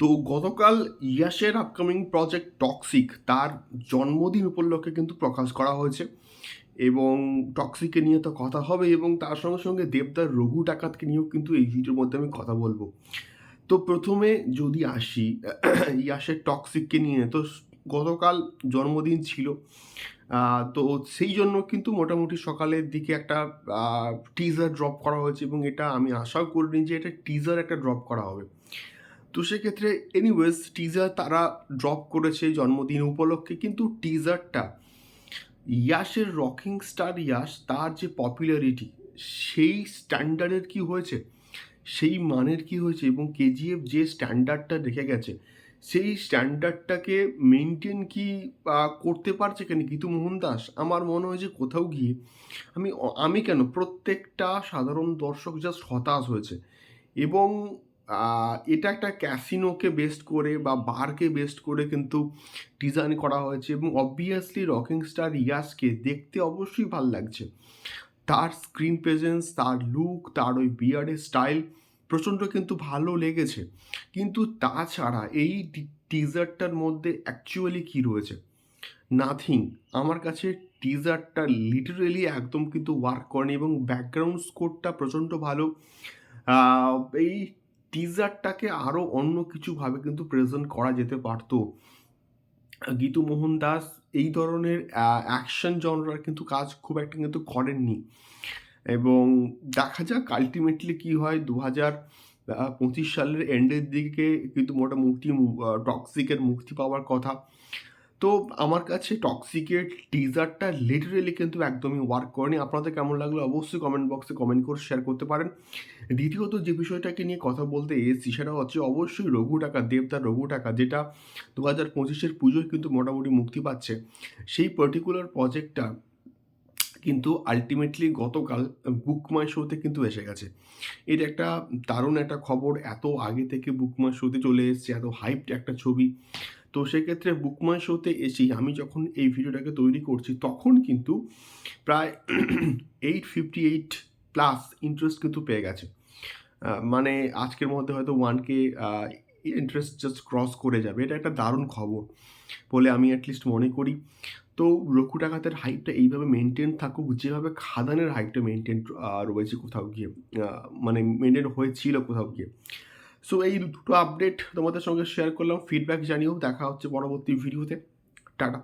তো গতকাল ইয়াসের upcoming project toxic তার জন্মদিন উপলক্ষে কিন্তু প্রকাশ করা হয়েছে। এবং টক্সিকে নিয়ে তো কথা হবে এবং তার সঙ্গে সঙ্গে দেবদার রঘু ডাকাতকে নিয়েও কিন্তু এই ভিডিওর মধ্যে আমি কথা বলব। তো প্রথমে যদি আসি ইয়াসের টক্সিককে নিয়ে, তো গতকাল জন্মদিন ছিল। তো সেই জন্য কিন্তু মোটামুটি সকালের দিকে একটা টিজার ড্রপ করা হয়েছে এবং এটা আমি আশাও করিনি যে এটা টিজার একটা ড্রপ করা হবে। তো সেক্ষেত্রে এনিওয়েজ টিজার তারা ড্রপ করেছে জন্মদিন উপলক্ষে, কিন্তু টিজারটা ইয়াসের রকিং স্টার ইয়াস তার যে পপুলারিটি সেই স্ট্যান্ডার্ডের কি হয়েছে? সেই মানের কি হয়েছে? এবং কেজিএফ যে স্ট্যান্ডার্ডটা রেখে গেছে, সেই স্ট্যান্ডার্ডটাকে মেনটেন কি করতে পারছে কেন? গীতু মোহন দাস, আমার মনে হয় যে কোথাও গিয়ে, আমি আমি কেন? প্রত্যেকটা সাধারণ দর্শক জাস্ট হতাশ হয়েছে। এবং এটা একটা ক্যাসিনোকে বেস্ট করে বা বারকে বেস্ট করে কিন্তু ডিজাইন করা হয়েছে এবং অবভিয়াসলি রকিং স্টার ইয়াসকে দেখতে অবশ্যই ভালো লাগছে। তার স্ক্রিন প্রেজেন্স তার লুক তার ওই বিয়ার্ডের স্টাইল প্রচণ্ড কিন্তু ভালো লেগেছে। কিন্তু তাছাড়া এই টিজারটার মধ্যে অ্যাকচুয়ালি কী রয়েছে? নাথিং আমার কাছে টিজারটা লিটারেলি একদম কিন্তু ওয়ার্ক করেনি এবং ব্যাকগ্রাউন্ড স্কোরটা প্রচণ্ড ভালো। এই টিজারটাকে আরও অন্য কিছুভাবে কিন্তু প্রেজেন্ট করা যেতে পারতো। গীতু মোহন দাস এই ধরনের অ্যাকশন জনরার কিন্তু কাজ খুব একটা কিন্তু করেননি। এবং দেখা যাক আলটিমেটলি কি হয় দু হাজার পঁচিশ সালের এন্ডের দিকে কিন্তু মোটামুটি টক্সিকের মুক্তি পাওয়ার কথা। তো আমার কাছে টক্সিকের টিজারটা লিটারেলি কিন্তু একদমই ওয়ার্ক করেনি। আপনাদের কেমন লাগল অবশ্যই কমেন্ট বক্সে কমেন্ট করে শেয়ার করতে পারেন। দ্বিতীয়ত যে বিষয়টাকে নিয়ে কথা বলতে এসেছি সেটা হচ্ছে অবশ্যই রঘু টাকা দেবদার রঘু টাকা যেটা দু হাজার পঁচিশের পুজোয় কিন্তু মোটামুটি মুক্তি পাচ্ছে। সেই পার্টিকুলার প্রজেক্টটা কিন্তু আলটিমেটলি গতকাল বুক মাই শোতে কিন্তু এসে গেছে। এটা একটা দারুণ একটা খবর, এত আগে থেকে বুক মাই শোতে চলে এসেছে, এত হাইপড একটা ছবি। তো সেক্ষেত্রে বুক মাই শোতে এসেই আমি যখন এই ভিডিওটাকে তৈরি করছি, তখন কিন্তু প্রায় eight fifty eight plus interest কিন্তু পেয়ে গেছে। মানে আজকের মধ্যে হয়তো one K interest just cross করে যাবে। এটা একটা দারুণ খবর বলে আমি অ্যাটলিস্ট মনে করি। তো রঘু টাকাতের হাইপটা এইভাবে মেনটেন থাকুক, যেভাবে খাদানের হাইপটা মেনটেন রয়েছে কোথাও গিয়ে মানে মেনটেন হয়েছিল কোথাও গিয়ে। সো এই দুটো আপডেট তোমাদের সঙ্গে শেয়ার করলাম। ফিডব্যাক জানিয়েও দেখা হচ্ছে পরবর্তী ভিডিওতে টাটা